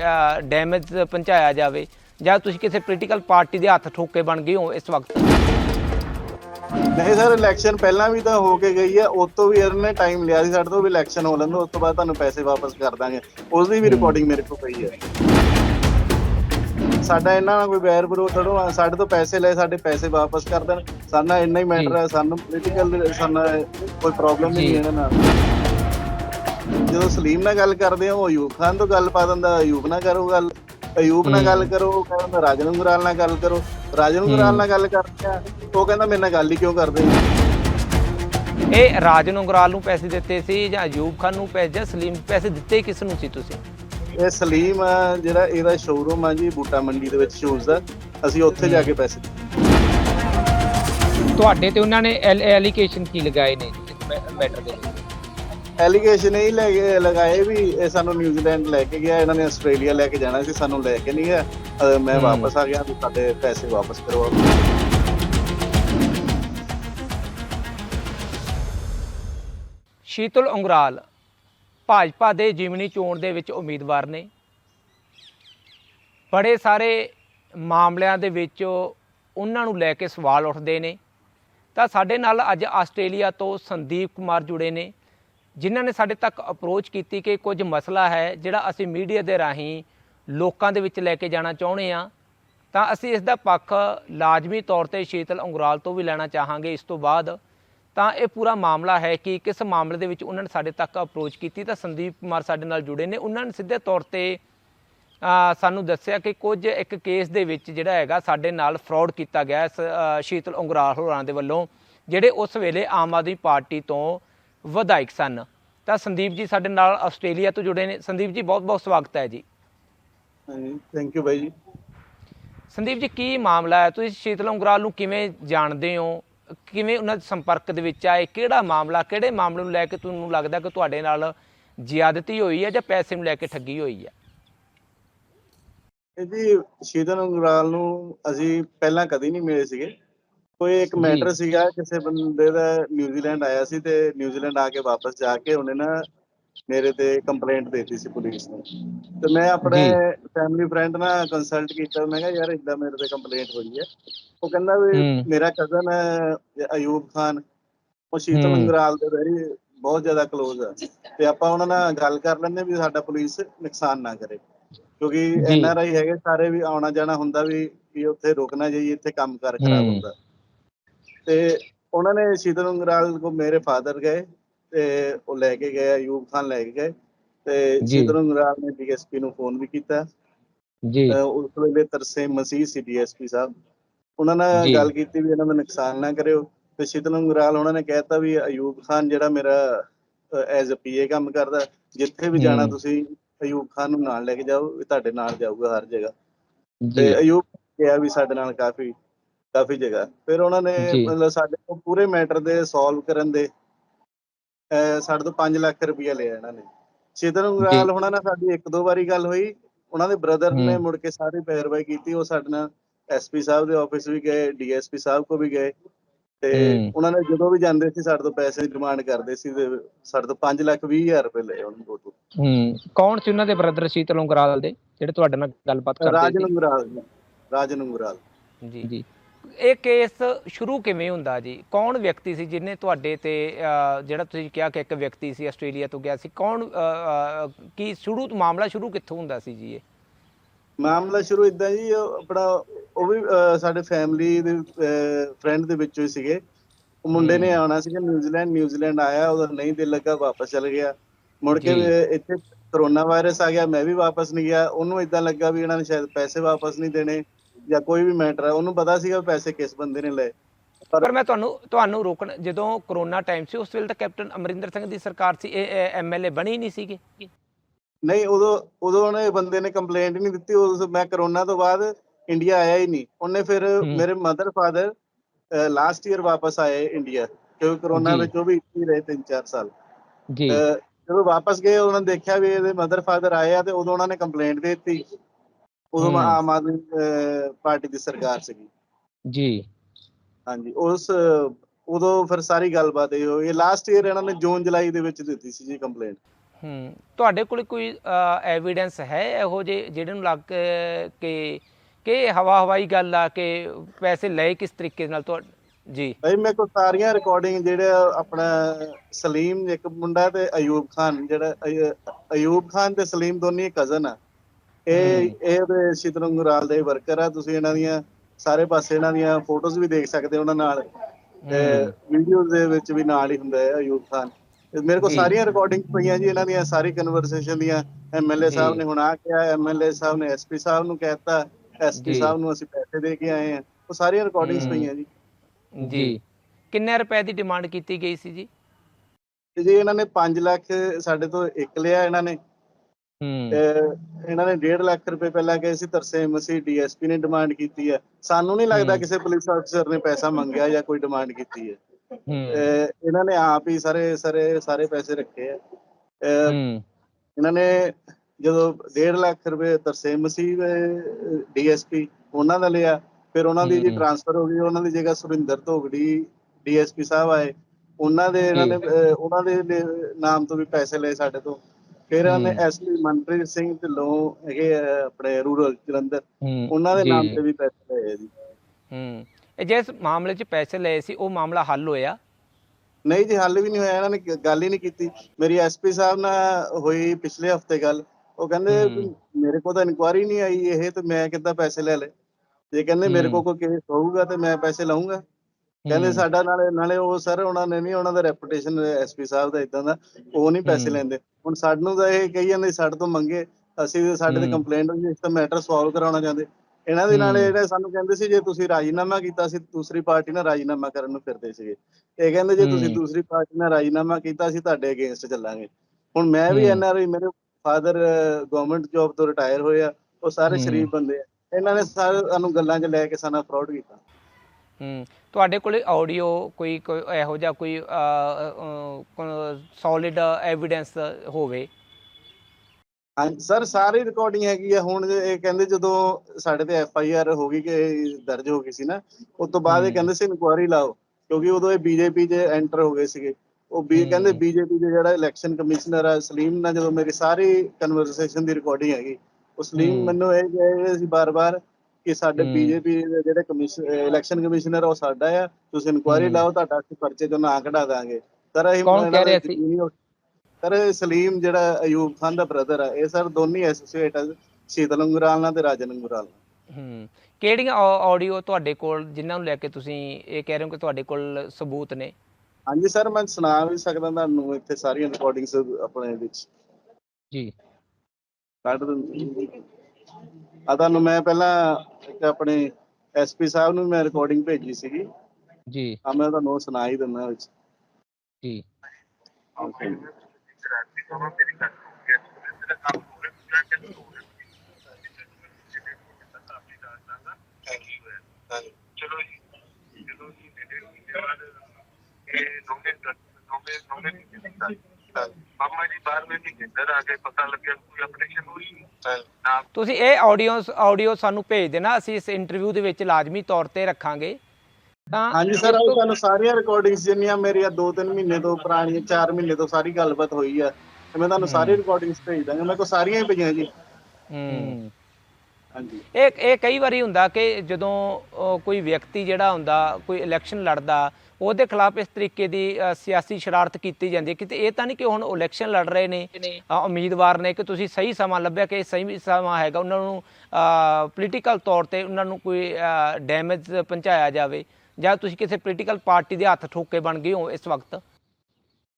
ਡੈਮੇਜ ਪਹੁੰਚਾਇਆ ਜਾਵੇ ਜਾਂ ਤੁਸੀਂ ਕਿਸੇ ਪੋਲੀਟੀਕਲ ਪਾਰਟੀ ਦੇ ਹੱਥ ਠੋਕੇ ਬਣ ਗਏ ਹੋ ਇਸ ਵਕਤ? ਨਹੀਂ ਸਰ ਇਲੈਕਸ਼ਨ ਪਹਿਲਾਂ ਵੀ ਤਾਂ ਹੋ ਕੇ ਗਈ ਹੈ ਉਸ ਤੋਂ ਵੀ ਇਹਨਾਂ ਨੇ ਟਾਈਮ ਲਿਆ ਸੀ ਸਾਡੇ ਤੋਂ ਵੀ ਇਲੈਕਸ਼ਨ ਹੋ ਲੈਂਦਾ ਉਸ ਤੋਂ ਬਾਅਦ ਤੁਹਾਨੂੰ ਪੈਸੇ ਵਾਪਸ ਕਰ ਦਾਂਗੇ ਉਸ ਦੀ ਵੀ ਰਿਪੋਰਟਿੰਗ ਮੇਰੇ ਕੋਲ ਪਈ ਹੈ। ਸਾਡਾ ਇਹਨਾਂ ਨਾਲ ਕੋਈ ਵੈਰ ਵਿਰੋਧ ਥੋੜੋ ਸਾਡੇ ਤੋਂ ਪੈਸੇ ਲਏ ਸਾਡੇ ਪੈਸੇ ਵਾਪਸ ਕਰ ਦੇਣ। ਸਾਡਾ ਇੰਨਾ ਹੀ ਮੈਟਰ ਹੈ ਸਾਨੂੰ ਪੋਲੀਟੀਕਲ ਸਾਡਾ ਕੋਈ ਪ੍ਰੋਬਲਮ ਨਹੀਂ। ਇਹਨਾਂ ਨਾਲ। ਜਦੋਂ ਸਲੀਮ ਨਾਲ ਗੱਲ ਕਰਦੇ ਆ ਉਹ ਅਯੂਬ ਖਾਨ ਤੋਂ ਗੱਲ ਪਾ ਦਿੰਦਾ ਅਯੂਬ ਨਾਲ ਕਰੋ ਗੱਲ। ਅਯੂਬ ਨਾਲ ਗੱਲ ਕਰੋ ਉਹ ਕਹਿੰਦਾ ਰਾਜਨ ਗੁਰਾਲ ਨਾਲ ਗੱਲ ਕਰੋ। ਰਾਜਨ ਗੁਰਾਲ ਨਾਲ ਗੱਲ ਕਰਦੇ ਆ ਉਹ ਕਹਿੰਦਾ ਮੇਰੇ ਨਾਲ ਗੱਲ ਹੀ ਕਿਉਂ ਕਰਦੇ ਹੋ? ਇਹ ਰਾਜਨ ਉਂਗਰਾਲ ਨੂੰ ਪੈਸੇ ਦਿੱਤੇ ਸੀ ਜਾਂ ਅਯੂਬ ਖਾਨ ਨੂੰ ਪੈਸੇ ਜਾਂ ਸਲੀਮ ਪੈਸੇ ਦਿੱਤੇ ਕਿਸ ਨੂੰ ਸੀ ਤੁਸੀਂ? ਇਹ ਸਲੀਮ ਆ, ਜਿਹੜਾ ਇਹਦਾ ਸ਼ੋਰੂਮ ਆ ਜੀ ਬੂਟਾ ਮੰਡੀ ਦੇ ਵਿੱਚ ਸ਼ੂਜ਼ ਦਾ ਅਸੀਂ ਉੱਥੇ ਜਾ ਕੇ ਪੈਸੇ ਤੁਹਾਡੇ ਤੇ ਉਹਨਾਂ ਨੇ ਐਲੀਗੇਸ਼ਨ ਕੀ ਲਗਾਏ ਨੇ ਮੈਟਰ ਦੇ ਐਲੀਗੇਸ਼ਨ ਇਹ ਹੀ ਲੈ ਕੇ ਲਗਾਏ ਵੀ ਇਹ ਸਾਨੂੰ ਨਿਊਜ਼ੀਲੈਂਡ ਲੈ ਕੇ ਗਿਆ ਇਹਨਾਂ ਨੇ ਆਸਟ੍ਰੇਲੀਆ ਲੈ ਕੇ ਜਾਣਾ ਸੀ ਸਾਨੂੰ ਲੈ ਕੇ ਨਹੀਂ ਗਿਆ। ਮੈਂ। ਵਾਪਸ ਆ ਗਿਆ ਵੀ ਸਾਡੇ ਪੈਸੇ ਵਾਪਸ ਕਰੋ। ਸ਼ੀਤਲ ਉਂਗਰਾਲ ਭਾਜਪਾ ਦੇ ਜਿਮਨੀ ਚੋਣ ਦੇ ਵਿੱਚ ਉਮੀਦਵਾਰ ਨੇ। ਬੜੇ ਸਾਰੇ ਮਾਮਲਿਆਂ ਦੇ ਵਿੱਚ ਉਹਨਾਂ ਨੂੰ ਲੈ ਕੇ ਸਵਾਲ ਉੱਠਦੇ ਨੇ। ਤਾਂ ਸਾਡੇ ਨਾਲ ਅੱਜ ਆਸਟ੍ਰੇਲੀਆ ਤੋਂ ਸੰਦੀਪ ਕੁਮਾਰ ਜੁੜੇ ਨੇ, ਜਿਨ੍ਹਾਂ ਨੇ ਸਾਡੇ ਤੱਕ ਅਪਰੋਚ ਕੀਤੀ ਕਿ ਕੁਝ ਮਸਲਾ ਹੈ ਜਿਹੜਾ ਅਸੀਂ ਮੀਡੀਆ ਦੇ ਰਾਹੀਂ ਲੋਕਾਂ ਦੇ ਵਿੱਚ ਲੈ ਕੇ ਜਾਣਾ ਚਾਹੁੰਦੇ ਆ ਤਾਂ ਅਸੀਂ ਇਸ ਦਾ ਪੱਖ ਲਾਜ਼ਮੀ ਤੌਰ ਤੇ ਸ਼ੀਤਲ ਉਂਗਰਾਲ ਤੋਂ ਵੀ ਲੈਣਾ ਚਾਹਾਂਗੇ। ਇਸ ਤੋਂ ਬਾਅਦ ਤਾਂ ਇਹ ਪੂਰਾ ਮਾਮਲਾ ਹੈ ਕਿ ਕਿਸ ਮਾਮਲੇ ਦੇ ਵਿੱਚ ਉਹਨਾਂ ਨੇ ਸਾਡੇ ਤੱਕ ਅਪਰੋਚ ਕੀਤੀ ਤਾਂ ਸੰਦੀਪ ਕੁਮਾਰ ਸਾਡੇ ਨਾਲ ਜੁੜੇ ਨੇ। ਉਹਨਾਂ ਨੇ ਸਿੱਧੇ ਤੌਰ ਤੇ ਸਾਨੂੰ ਦੱਸਿਆ ਕਿ ਕੁਝ ਇੱਕ ਕੇਸ ਦੇ ਵਿੱਚ ਜਿਹੜਾ ਹੈਗਾ ਸਾਡੇ ਨਾਲ ਫਰਾਡ ਕੀਤਾ ਗਿਆ ਸ਼ੀਤਲ ਉਂਗਰਾਲ ਹੋਰਾਂ ਦੇ ਵੱਲੋਂ ਜਿਹੜੇ ਉਸ ਵੇਲੇ ਆਮ ਆਦਮੀ ਪਾਰਟੀ ਤੋਂ ਵਿਧਾਇਕ ਸਨ। ਤਾਂ ਸੰਦੀਪ ਜੀ ਸਾਡੇ ਨਾਲ ਆਸਟ੍ਰੇਲੀਆ ਤੋਂ ਜੁੜੇ ਨੇ। ਸੰਦੀਪ ਜੀ ਬਹੁਤ ਬਹੁਤ ਸਵਾਗਤ ਹੈ ਜੀ। ਥੈਂਕ ਯੂ ਬਾਈ ਜੀ। ਸੰਦੀਪ ਜੀ ਕੀ ਮਾਮਲਾ ਹੈ? ਤੁਸੀਂ ਸ਼ੀਤਲ ਉਂਗਰਾਲ ਨੂੰ ਕਿਵੇਂ ਜਾਣਦੇ ਹੋ? ਕਿਵੇਂ ਉਹਨਾਂ ਦੇ ਸੰਪਰਕ ਦੇ ਵਿੱਚ ਆਏ ਕਿਹੜਾ ਮਾਮਲਾ ਕਿਹੜੇ ਮਾਮਲੇ ਨੂੰ ਲੈ ਕੇ ਤੁਹਾਨੂੰ ਲੱਗਦਾ ਕਿ ਤੁਹਾਡੇ ਨਾਲ ਜ਼ਿਆਦਤੀ ਹੋਈ ਹੈ ਜਾਂ ਪੈਸੇ ਨੂੰ ਲੈ ਕੇ ਠੱਗੀ ਹੋਈ ਹੈ ਜੀ ਸ਼ੀਤਲ ਉਂਗਰਾਲ ਨੂੰ ਅਸੀਂ ਪਹਿਲਾਂ ਕਦੀ ਨਹੀਂ ਮਿਲੇ ਸੀਗੇ ਕੋਈ ਇੱਕ। ਮੈਟਰ ਸੀਗਾ ਕਿਸੇ ਬੰਦੇ ਦਾ ਨਿਊਜ਼ੀਲੈਂਡ ਆਇਆ ਸੀ ਤੇ ਨਿਊਜ਼ੀਲੈਂਡ ਆ ਕੇ ਵਾਪਸ ਜਾ ਕੇ ਉਹਨੇ ਨਾ ਮੇਰੇ ਤੇ ਕੰਪਲੇਂਟ ਦੇਤੀ ਸੀ ਪੁਲਿਸ ਨੂੰ ਤੇ ਮੈਂ ਆਪਣੇ। ਫੈਮਿਲੀ ਫਰੈਂਡ ਨਾਲ ਕੰਸਲਟ ਕੀਤਾ ਮੈਂ ਕਿਹਾ ਯਾਰ ਇਦਾਂ ਮੇਰੇ ਤੇ ਕੰਪਲੇਂਟ ਹੋਈ ਹੈ ਉਹ ਕਹਿੰਦਾ ਵੀ। ਮੇਰਾ ਕਜ਼ਨ ਅਯੂਬ ਖਾਨ ਉਹ ਸ਼ੀਤਲ ਹੂੰ। ਉਂਗਰਾਲ ਦੇ ਵੈਰੀ ਬਹੁਤ ਜ਼ਿਆਦਾ ਕਲੋਜ਼ ਆ ਤੇ ਆਪਾਂ ਉਹਨਾਂ ਨਾਲ ਗੱਲ ਕਰ ਲੈਂਦੇ ਵੀ ਸਾਡਾ ਪੁਲਿਸ ਨੁਕਸਾਨ ਨਾ ਕਰੇ ਕਿਉਂਕਿ। ਐਨ ਆਰ ਆਈ ਹੈਗੇ ਸਾਰੇ ਵੀ ਆਉਣਾ ਜਾਣਾ ਹੁੰਦਾ ਵੀ ਵੀ ਉੱਥੇ ਰੁਕਣਾ ਜਾਈਏ ਇੱਥੇ ਕੰਮ ਕਰ ਖਰਾਬ। ਹੁੰਦਾ ਤੇ ਉਹਨਾਂ ਨੇ ਸ਼ੀਤਲ ਉਂਗਰਾਲ ਕੋ ਮੇਰੇ ਫਾਦਰ ਗਏ ਤੇ ਉਹ ਲੈ ਕੇ ਗਏ ਅਯੂਬ ਖਾਨ ਲੈ ਕੇ ਗਏ ਤੇ ਜੀ। ਉਂਗਰਾਲ ਨੇ ਡੀਐਸਪੀ ਨੂੰ ਫੋਨ ਵੀ ਕੀਤਾ ਜੀ ਅਹ ਉਸ ਵੇਲੇ ਤਰਸੇਮ ਮਸੀਹ ਸੀ ਡੀਐਸਪੀ ਸਾਹਿਬ ਉਹਨਾਂ ਨਾਲ ਜੀ। ਗੱਲ ਕੀਤੀ ਵੀ ਇਹਨਾਂ ਦਾ ਨੁਕਸਾਨ ਨਾ ਕਰਿਓ ਤੇ ਸ਼ੀਤਲ ਉਂਗਰਾਲ ਉਹਨਾਂ ਨੇ ਕਹਿਤਾ ਵੀ ਅਯੂਬ ਖਾਨ ਜਿਹੜਾ ਮੇਰਾ ਐਜ਼ ਅ ਪੀਏ ਕੰਮ ਕਰਦਾ ਜਿੱਥੇ ਵੀ ਜਾਣਾ। ਤੁਸੀਂ ਅਯੂਬ ਖਾਨ ਨੂੰ ਨਾਲ ਲੈ ਕੇ ਜਾਓ ਇਹ ਤੁਹਾਡੇ ਨਾਲ ਜਾਊਗਾ ਹਰ ਜਗ੍ਹਾ ਜੀ ਤੇ ਅਯੂਬ ਕਿਹਾ ਵੀ ਸਾਡੇ ਨਾਲ ਕਾਫੀ ਕਾਫੀ ਜਗ੍ਹਾ ਫਿਰ ਉਹਨਾਂ ਨੇ ਜੀ। ਮਤਲਬ ਸਾਡੇ ਤੋਂ ਪੂਰੇ ਮੈਟਰ ਦੇ ਸੋਲਵ ਕਰਨ ਦੇ ਸਾਡੇ ਤੋਂ 5 ਲੱਖ ਰੁਪਇਆ ਲਿਆ ਇਹਨਾਂ ਨੇ। ਸ਼ੀਤਲ ਉਂਗਰਾਲ ਉਹਨਾਂ ਨਾਲ ਸਾਡੀ ਇੱਕ ਦੋ ਵਾਰੀ ਗੱਲ ਹੋਈ। ਉਹਨਾਂ ਦੇ ਬ੍ਰਦਰ ਨੇ। ਮੁੜ ਕੇ ਸਾਰੀ ਪੈਰਵਾਈ ਕੀਤੀ। ਉਹ ਸਾਡੇ ਨਾਲ ਐਸਪੀ ਸਾਹਿਬ ਦੇ ਆਫਿਸ ਵੀ ਗਏ ਡੀਐਸਪੀ ਸਾਹਿਬ ਕੋ ਵੀ ਗਏ। ਤੇ। ਉਹਨਾਂ ਨੇ ਜਦੋਂ ਵੀ ਜਾਂਦੇ ਸੀ ਸਾਡੇ ਤੋਂ ਪੈਸੇ ਦੀ ਡਿਮਾਂਡ ਕਰਦੇ ਸੀ ਤੇ ਸਾਡੇ ਤੋਂ 5 ਲੱਖ 20 ਹਜ਼ਾਰ ਰੁਪਏ ਲਏ ਉਹਨਾਂ ਕੋਲ। ਹੂੰ। ਕੌਣ ਸੀ ਉਹਨਾਂ ਦੇ ਬ੍ਰਦਰ ਸ਼ੀਤਲ ਉਂਗਰਾਲ ਦੇ ਜਿਹੜੇ ਤੁਹਾਡੇ ਨਾਲ ਗੱਲਬਾਤ ਕਰਦੇ ਰਾਜਨ ਸੀ? ਉਂਗਰਾਲ ਜੀ, ਰਾਜਨ ਉਂਗਰਾਲ ਜੀ ਜੀ। ਇਹ ਕੇਸ ਸ਼ੁਰੂ ਕਿਵੇਂ ਹੁੰਦਾ ਜੀ? ਕੌਣ ਵਿਅਕਤੀ ਸੀ ਜਿਹਨੇ ਤੁਹਾਡੇ ਤੇ ਜਿਹੜਾ ਤੁਸੀਂ ਕਿਹਾ ਕਿ ਇੱਕ ਵਿਅਕਤੀ ਸੀ ਆਸਟ੍ਰੇਲੀਆ ਤੋਂ ਗਿਆ ਸੀ ਕੌਣ ਕੀ ਸ਼ੁਰੂ ਮਾਮਲਾ ਸ਼ੁਰੂ ਕਿੱਥੋਂ ਹੁੰਦਾ ਸੀ ਜੀ ਇਹ? ਮਾਮਲਾ ਸ਼ੁਰੂ ਇਦਾਂ ਜੀ ਆਪਣਾ ਉਹ ਵੀ ਸਾਡੇ ਫੈਮਿਲੀ ਦੇ ਫਰੈਂਡ ਦੇ ਵਿੱਚੋਂ ਹੀ ਸੀਗੇ। ਉਹ ਮੁੰਡੇ ਨੇ ਆਉਣਾ ਸੀਗਾ ਨਿਊਜ਼ੀਲੈਂਡ ਨਿਊਜ਼ੀਲੈਂਡ ਆਇਆ ਉਹਦਾ ਨਹੀਂ ਦਿਲ ਲੱਗਾ ਵਾਪਸ ਚਲ ਗਿਆ। ਮੁੜ ਕੇ ਇੱਥੇ ਕਰੋਨਾ ਵਾਇਰਸ ਆ ਗਿਆ ਮੈਂ ਵੀ ਵਾਪਸ ਨਹੀਂ ਗਿਆ। ਉਹਨੂੰ ਇਦਾਂ ਲੱਗਾ ਵੀ ਇਹਨਾਂ ਨੇ ਸ਼ਾਇਦ ਪੈਸੇ ਵਾਪਸ ਨਹੀਂ ਦੇਣੇ। ਜਾਂ ਕੋਈ ਵੀ ਮੈਟਰ ਹੈ ਉਹਨੂੰ ਪਤਾ ਸੀਗਾ ਪੈਸੇ ਕਿਸ ਬੰਦੇ ਨੇ ਲਏ। ਪਰ ਮੈਂ ਤੁਹਾਨੂੰ ਤੁਹਾਨੂੰ ਰੋਕਣ ਜਦੋਂ ਕਰੋਨਾ ਟਾਈਮ ਸੀ ਉਸ ਵੇਲੇ ਤਾਂ ਕੈਪਟਨ ਅਮਰਿੰਦਰ ਸਿੰਘ ਦੀ ਸਰਕਾਰ ਸੀ ਇਹ ਐਮਐਲਏ ਬਣੀ ਨਹੀਂ ਸੀਗੇ। ਨਹੀਂ ਉਦੋਂ ਉਦੋਂ ਉਹਨੇ ਬੰਦੇ ਨੇ ਕੰਪਲੇਂਟ ਨਹੀਂ ਦਿੱਤੀ ਉਦੋਂ ਮੈਂ ਕਰੋਨਾ ਤੋਂ ਬਾਅਦ ਇੰਡੀਆ ਆਇਆ ਹੀ ਨਹੀਂ। ਉਹਨੇ ਫਿਰ। ਮੇਰੇ ਮਦਰ ਫਾਦਰ ਲਾਸਟ ਈਅਰ ਵਾਪਸ ਆਏ ਇੰਡੀਆ ਕਿਉਂਕਿ ਕਰੋਨਾ। ਵਿੱਚ ਉਹ ਵੀ ਇੱਥੇ ਰਹੇ 3-4 ਸਾਲ। ਜੀ। ਜਦੋਂ ਵਾਪਸ ਗਏ ਉਹਨਾਂ ਨੇ ਦੇਖਿਆ ਵੀ ਇਹਦੇ ਮਦਰ ਫਾਦਰ ਆਏ ਆ ਤੇ ਉਦੋਂ ਉਹਨਾਂ ਨੇ ਕੰਪਲੇਂਟ ਦੇ ਦਿੱਤੀ। ਉਦੋਂ। ਆਮ ਆਦਮੀ ਪਾਰਟੀ ਦੀ ਸਰਕਾਰ ਸੀਗੀ। ਜੀ। ਹਾਂਜੀ ਉਸ ਉਦੋਂ ਫਿਰ ਸਾਰੀ ਗੱਲਬਾਤ ਇਹ ਹੋਈ। ਲਾਸਟ ਈਅਰ ਇਹਨਾਂ ਨੇ ਜੂਨ ਜੁਲਾਈ ਦੇ ਵਿੱਚ ਦਿੱਤੀ ਸੀ ਜੀ ਕੰਪਲੇਂਟ ਹੂੰ ਤੁਹਾਡੇ ਕੋਲ ਕੋਈ ਐਵੀਡੈਂਸ ਹੈ ਇਹੋ ਜਿਹੇ ਜਿਹੜੇ ਨੂੰ ਲੱਗ ਕੇ- ਕਿ ਹਵਾ ਹਵਾਈ ਗੱਲ ਆ ਕਿ ਪੈਸੇ ਲਏ ਕਿਸ ਤਰੀਕੇ ਨਾਲ ਤੁਹਾ ਜੀ। ਭਾਈ ਮੇਰੇ ਕੋਲ ਸਾਰੀਆਂ ਰਿਕਾਰਡਿੰਗ ਜਿਹੜੇ ਆਪਣਾ ਸਲੀਮ ਇੱਕ ਮੁੰਡਾ ਤੇ ਅਯੂਬ ਖਾਨ ਜਿਹੜਾ ਅਯ- ਅਯੂਬ ਖਾਨ ਤੇ ਸਲੀਮ ਦੋਨੇ ਕਜ਼ਨ ਆ। ਇਹ ਇਹ ਦੇ ਸ਼ਿਤਰੰਗੁਰਾਲ ਦੇ ਵਰਕਰ ਆ ਤੁਸੀਂ ਇਹਨਾਂ ਦੀਆਂ ਸਾਰੇ ਪਾਸੇ ਇਹਨਾਂ ਦੀਆਂ ਫੋਟੋਜ਼ ਵੀ ਦੇਖ ਸਕਦੇ ਹੋ ਉਹਨਾਂ ਨਾਲ। ਤੇ ਵੀਡੀਓਜ਼ ਦੇ ਵਿੱਚ ਵੀ ਨਾਲ ਹੀ ਹੁੰਦਾ ਹੈ ਅਯੂਬ ਖਾਨ। ਮੇਰੇ ਕੋਲ। ਸਾਰੀਆਂ ਰਿਕਾਰਡਿੰਗ ਪਈਆਂ ਜੀ ਇਹਨਾਂ ਦੀਆਂ ਸਾਰੀ ਕਨਵਰਸੇਸ਼ਨ ਦੀਆਂ। ਐਮਐਲਏ ਸਾਹਿਬ। ਨੇ ਹੁਣ ਆ ਕਿਹਾ ਐਮਐਲਏ ਸਾਹਿਬ ਨੇ ਐਸਪੀ ਸਾਹਿਬ ਨੂੰ ਕਹਿਤਾ ਐਸਪੀ। ਸਾਹਿਬ ਨੂੰ ਅਸੀਂ ਪੈਸੇ ਦੇ ਕੇ ਆਏ ਆ ਉਹ ਸਾਰੀਆਂ ਰਿਕਾਰਡਿੰਗਸ। ਪਈਆਂ ਜੀ। ਜੀ। ਕਿੰਨੇ ਰੁਪਏ ਦੀ ਡਿਮਾਂਡ ਕੀਤੀ ਗਈ ਸੀ ਜੀ? ਜੀ ਇਹਨਾਂ ਨੇ 5 ਲੱਖ ਸਾਡੇ ਤੋਂ ਇੱਕ ਲਿਆ ਇਹਨਾਂ ਨੇ। ਇਹਨਾਂ ਨੇ 1.5 ਲੱਖ ਰੁਪਏ ਪਹਿਲਾਂ ਕਹੇ ਸੀ ਤਰਸੇਮ ਮਸੀਹ ਡੀਐਸਪੀ ਨੇ ਡਿਮਾਂਡ ਕੀਤੀ ਹੈ। ਸਾਨੂੰ ਨਹੀਂ ਲੱਗਦਾ। ਕਿਸੇ ਪੁਲਿਸ ਅਫਸਰ ਨੇ ਪੈਸਾ ਮੰਗਿਆ ਜਾਂ ਕੋਈ ਡਿਮਾਂਡ ਕੀਤੀ ਹੈ। ਇਹਨਾਂ ਨੇ ਆਪ ਹੀ ਸਾਰੇ ਸਾਰੇ ਸਾਰੇ ਪੈਸੇ ਰੱਖੇ ਆ। ਇਹਨਾਂ ਨੇ ਜਦੋਂ 1.5 ਲੱਖ ਰੁਪਏ ਤਰਸੇਮ ਮਸੀਹ ਡੀਐਸਪੀ ਉਹਨਾਂ ਦਾ ਲਿਆ ਫਿਰ ਉਹਨਾਂ ਦੀ ਜੀ। ਟ੍ਰਾਂਸਫਰ ਹੋ ਗਈ ਉਹਨਾਂ ਦੀ ਜਗ੍ਹਾ ਸੁਰਿੰਦਰ ਧੋਗੜੀ ਡੀਐਸਪੀ ਸਾਹਿਬ ਆਏ। ਉਹਨਾਂ ਦੇ ਇਹਨਾਂ ਨੇ ਉਹਨਾਂ ਦੇ ਨਾਮ ਤੋਂ ਵੀ ਪੈਸੇ ਲਏ ਸਾਡੇ ਤੋਂ। ਫਿਰ ਇਹਨਾਂ ਨੇ ਹੂੰ। ਐਸਪੀ ਮਨਪ੍ਰੀਤ ਸਿੰਘ ਢਿੱਲੋਂ ਆ ਆਪਣੇ ਰੂਰਲ ਜਲੰਧਰ। ਉਹਨਾਂ ਦੇ ਨਾਮ। ਤੇ ਵੀ ਪੈਸੇ ਲਏ ਜੀ। ਹੂੰ ਇਹ ਜਿਸ ਮਾਮਲੇ 'ਚ ਪੈਸੇ ਲਏ ਸੀ ਉਹ ਮਾਮਲਾ ਹੱਲ ਹੋਇਆ? ਨਹੀਂ ਜੀ ਹੱਲ ਵੀ ਨਹੀਂ ਹੋਇਆ ਇਹਨਾਂ ਨੇ ਗੱਲ ਹੀ ਨਹੀਂ ਕੀਤੀ। ਮੇਰੀ ਐਸਪੀ ਸਾਹਿਬ ਨਾਲ ਹੋਈ ਪਿਛਲੇ ਹਫ਼ਤੇ ਗੱਲ। ਉਹ ਕਹਿੰਦੇ ਮੇਰੇ ਕੋਲ ਤਾਂ ਇਨਕੁਆਰੀ ਨਹੀਂ ਆਈ ਇਹ ਤੇ ਮੈਂ ਕਿੱਦਾਂ ਪੈਸੇ ਲੈ ਲਏ? ਜੇ ਕਹਿੰਦੇ ਮੇਰੇ ਕੋਲ। ਕੋਈ ਕੇਸ ਹੋਊਗਾ ਤੇ ਮੈਂ ਪੈਸੇ ਲਵਾਂਗਾ ਕਹਿੰਦੇ ਸਾਡਾ ਨਾਲੇ ਨਾਲੇ ਉਹ ਸਰ ਉਹਨਾਂ ਨੇ ਨਹੀਂ ਉਹਨਾਂ ਦਾ ਰੈਪੂਟੇਸ਼ਨ ਐਸਪੀ ਸਾਹਿਬ ਦਾ ਇਦਾਂ ਦਾ ਉਹ ਨਹੀਂ ਪੈਸੇ। ਲੈਂਦੇ ਹੁਣ ਸਾਨੂੰ ਤਾਂ ਇਹ ਕਹੀ ਜਾਂਦੇ ਸਾਡੇ ਤੋਂ ਮੰਗੇ ਅਸੀਂ ਸਾਡੇ ਤੇ। ਕੰਪਲੇਂਟ ਹੋਈ ਇਸ ਤਾਂ ਮੈਟਰ ਸੋਲਵ ਕਰਾਉਣਾ ਚਾਹੁੰਦੇ ਇਹਨਾਂ ਦੇ ਨਾਲ। ਜਿਹੜੇ ਸਾਨੂੰ ਕਹਿੰਦੇ ਸੀ ਜੇ ਤੁਸੀਂ ਰਾਜੀਨਾਮਾ ਕੀਤਾ ਸੀ ਦੂਸਰੀ ਪਾਰਟੀ ਨਾਲ ਰਾਜੀਨਾਮਾ ਕਰਨ ਨੂੰ ਫਿਰਦੇ ਸੀਗੇ ਇਹ ਕਹਿੰਦੇ ਜੇ ਤੁਸੀਂ। ਦੂਸਰੀ ਪਾਰਟੀ ਨਾਲ ਰਾਜੀਨਾਮਾ ਕੀਤਾ ਸੀ ਤੁਹਾਡੇ ਅਗੇਂਸਟ ਚੱਲਾਂਗੇ ਹੁਣ ਮੈਂ ਵੀ। ਐਨਆਰਆਈ ਮੇਰੇ ਫਾਦਰ ਗਵਰਨਮੈਂਟ ਜੌਬ ਤੋਂ ਰਿਟਾਇਰ ਹੋਏ ਆ ਉਹ ਸਾਰੇ। ਸ਼ਰੀਫ ਬੰਦੇ ਆ ਇਹਨਾਂ ਨੇ ਸਾਰੇ ਸਾਨੂੰ ਗੱਲਾਂ 'ਚ ਲੈ ਕੇ ਸਾਡਾ ਫਰਾਡ ਕੀਤਾ ਹੂੰ ਤੁਹਾਡੇ ਕੋਲੇ ਆਡੀਓ ਕੋਈ ਕੋਈ ਇਹੋ ਜਿਹਾ ਕੋਈ ਸੋਲਿਡ ਐਵੀਡੈਂਸ ਹੋਵੇ ਹਾਂ ਸਰ ਸਾਰੀ ਰਿਕਾਰਡਿੰਗ ਹੈਗੀ ਆ ਹੁਣ ਇਹ ਕਹਿੰਦੇ ਜਦੋਂ ਸਾਡੇ ਤੇ ਐਫ ਆਈ ਆਰ ਹੋ ਗਈ ਕਿ ਦਰਜ ਹੋ ਗਈ ਸੀ ਨਾ ਉਸ ਤੋਂ ਬਾਅਦ ਇਹ। ਕਹਿੰਦੇ ਸੀ ਇਨਕੁਆਰੀ ਲਾਓ ਕਿਉਂਕਿ ਉਦੋਂ ਇਹ ਬੀਜੇਪੀ 'ਚ ਐਂਟਰ ਹੋ ਗਏ ਸੀਗੇ ਉਹ ਵੀ। ਕਹਿੰਦੇ ਬੀਜੇਪੀ ਦੇ ਜਿਹੜਾ ਇਲੈਕਸ਼ਨ ਕਮਿਸ਼ਨਰ ਆ ਸਲੀਮ ਨਾਲ ਜਦੋਂ ਮੇਰੀ ਸਾਰੀ ਕਨਵਰਸੇਸ਼ਨ ਦੀ ਰਿਕਾਰਡਿੰਗ ਹੈਗੀ ਉਹ ਸਲੀਮ। ਮੈਨੂੰ ਇਹ ਕਹੇ ਸੀ ਬਾਰ-ਬਾਰ ਕਿ ਸਾਡੇ। ਬੀਜੇਪੀ ਦੇ ਜਿਹੜੇ ਕਮਿਸ਼ਨ ਇਲੈਕਸ਼ਨ ਕਮਿਸ਼ਨਰ ਉਹ ਸਾਡਾ ਆ। ਤੁਸੀਂ ਇਨਕੁਆਰੀ ਹੂੰ। ਲਾਓ ਤੁਹਾਡਾ ਅਸੀਂ ਪਰਚੇ ਚੋਂ ਨਾਂ ਕਢਾ ਦਾਂਗੇ। ਸਰ ਅਸੀਂ ਕੌਣ ਕਹਿ ਰਿਹਾ ਸੀ? ਸਰ ਇਹ ਸਲੀਮ ਜਿਹੜਾ ਅਯੂਬ ਖਾਨ ਦਾ ਬ੍ਰਦਰ ਆ ਇਹ ਸਰ ਦੋਨੇ ਐਸੋਸੀਏਟ ਆ ਸ਼ੀਤਲ ਅੰਗੁਰਾਲ ਨਾਲ ਤੇ ਰਾਜਨ ਅੰਗੁਰਾਲ ਨਾਲ। ਹੂੰ। ਕਿਹੜੀਆਂ ਆਡੀਓ ਤੁਹਾਡੇ ਕੋਲ ਜਿਨ੍ਹਾਂ ਨੂੰ ਲੈ ਕੇ ਤੁਸੀਂ ਇਹ ਕਹਿ ਰਹੇ ਹੋ ਕਿ ਤੁਹਾਡੇ ਕੋਲ ਸਬੂਤ ਨੇ? ਹਾਂਜੀ ਸਰ ਮੈਂ ਸੁਣਾ ਵੀ ਸਕਦਾ ਤੁਹਾਨੂੰ ਇੱਥੇ ਸਾਰੀਆਂ ਰਿਕਾਰਡਿੰਗਸ ਆਪਣੇ ਵਿੱਚ। ਜੀ। ਕੱਢ ਦਿੰਦੀ। ਆ ਤੁਹਾਨੂੰ ਮੈਂ ਪਹਿਲਾਂ ਇੱਕ ਆਪਣੇ ਐਸਪੀ ਸਾਹਿਬ ਨੂੰ ਮੈਂ ਰਿਕਾਰਡਿੰਗ ਭੇਜੀ ਸੀਗੀ। ਜੀ। ਆ ਮੈਂ ਤੁਹਾਨੂੰ ਸੁਣਾ ਹੀ ਦਿੰਦਾ ਵਿੱਚ। ਜੀ। ਚਲੋ ਜੀ। ਜਦੋਂ ਜੀ ਮੇਰੇ ਮਹੀਨੇ ਬਾਅਦ ਇਹ ਨੌਵੇਂ ਨੌਵੇਂ ਨੌਵੇਂ ਮਾਮਾ ਜੀ 12ਵੇਂ ਮਹੀਨੇ ਅੰਦਰ ਆ ਗਏ ਪਤਾ ਲੱਗਿਆ ਕੋਈ ਆਪਰੇਸ਼ਨ ਹੋਈ ਨਾ। ਤੁਸੀਂ ਇਹ ਆਡੀਓ ਆਡੀਓ ਸਾਨੂੰ ਭੇਜ ਦੇਣਾ ਅਸੀਂ ਇਸ ਇੰਟਰਵਿਊ ਦੇ ਵਿੱਚ ਲਾਜ਼ਮੀ ਤੌਰ ਤੇ ਰੱਖਾਂਗੇ। ਤਾਂ ਹਾਂਜੀ ਸਰ ਉਹ ਤੁਹਾਨੂੰ ਸਾਰੀਆਂ ਰਿਕਾਰਡਿੰਗਸ ਜਿੰਨੀਆਂ ਮੇਰੀਆਂ 2-3 ਮਹੀਨੇ ਤੋਂ ਪੁਰਾਣੀਆਂ 4 ਮਹੀਨੇ ਤੋਂ ਸਾਰੀ ਗੱਲਬਾਤ ਹੋਈ ਆ ਤੇ ਮੈਂ ਤੁਹਾਨੂੰ ਸਾਰੀ ਰਿਕਾਰਡਿੰਗਸ ਭੇਜ ਦਾਂਗਾ। ਮੇਰੇ ਕੋਲ ਸਾਰੀਆਂ ਹੀ ਪਈਆਂ ਜੀ। ਹੂੰ। ਹਾਂਜੀ। ਇਹ ਇਹ ਕਈ ਵਾਰੀ ਹੁੰਦਾ ਕਿ ਜਦੋਂ ਕੋਈ ਵਿਅਕਤੀ ਜਿਹੜਾ ਹੁੰਦਾ ਕੋਈ ਇਲੈਕਸ਼ਨ ਲੜਦਾ ਉਹਦੇ ਖਿਲਾਫ ਇਸ ਤਰੀਕੇ ਦੀ ਸਿਆਸੀ ਸ਼ਰਾਰਤ ਕੀਤੀ ਜਾਂਦੀ ਹੈ। ਕਿਤੇ ਇਹ ਤਾਂ ਨਹੀਂ ਕਿ ਹੁਣ ਇਲੈਕਸ਼ਨ ਲੜ ਰਹੇ ਨੇ ਉਮੀਦਵਾਰ ਨੇ ਕਿ ਤੁਸੀਂ ਸਹੀ ਸਮਾਂ ਲੱਭਿਆ ਕਿ ਇਹ ਸਹੀ ਸਮਾਂ ਹੈਗਾ ਉਹਨਾਂ ਨੂੰ ਪੋਲੀਟੀਕਲ ਤੌਰ ਤੇ ਉਹਨਾਂ ਨੂੰ ਕੋਈ ਡੈਮੇਜ ਪਹੁੰਚਾਇਆ ਜਾਵੇ ਜਾਂ ਤੁਸੀਂ ਕਿਸੇ ਪੋਲੀਟੀਕਲ ਪਾਰਟੀ ਦੇ ਹੱਥ ਠੋਕੇ ਬਣ ਗਏ ਹੋ ਇਸ ਵਕਤ?